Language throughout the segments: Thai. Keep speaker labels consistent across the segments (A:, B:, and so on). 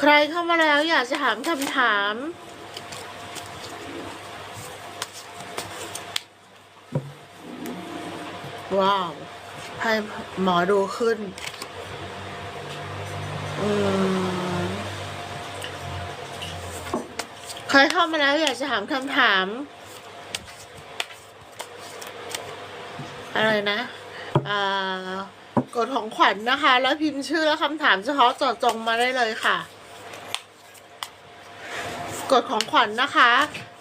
A: ใครเข้ามาแล้วอยากจะถามคำถาม ว้าวให้หมอดูขึ้น อืม ใครเข้ามาแล้วอยากจะถามคำถาม อะไรนะอ่ากดของขวัญนะคะ แล้วพิมพ์ชื่อและคำถามเฉพาะเจาะจงมาได้เลยค่ะ กดของขวัญนะคะ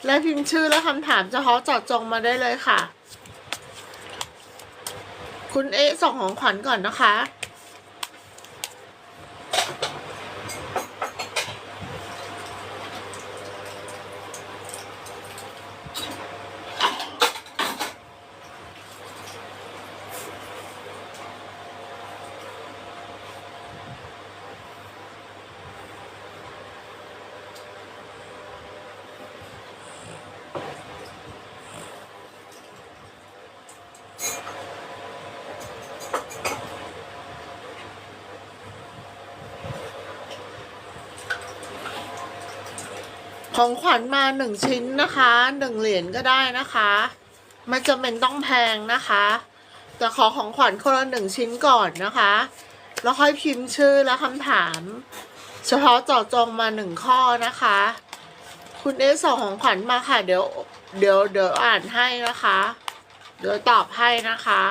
A: และพิมพ์ชื่อและคำถามเฉพาะเจาะจงมาได้เลยค่ะ คุณเอะส่งของขวัญก่อนนะคะ ของขวัญมาหนึ่งชิ้นนะคะหนึ่งเหรียญก็ได้นะคะไม่จำเป็นต้องแพงนะคะแต่ขอของขวัญคนละหนึ่งชิ้นก่อนนะคะ แล้วค่อยพิมพ์ชื่อและคำถาม เฉพาะเจาะจงมาหนึ่งข้อนะคะ คุณเอส่งของขวัญมาค่ะ เดี๋ยวเดี๋ยวเดี๋ยวอ่านให้นะคะ เดี๋ยวตอบให้นะคะ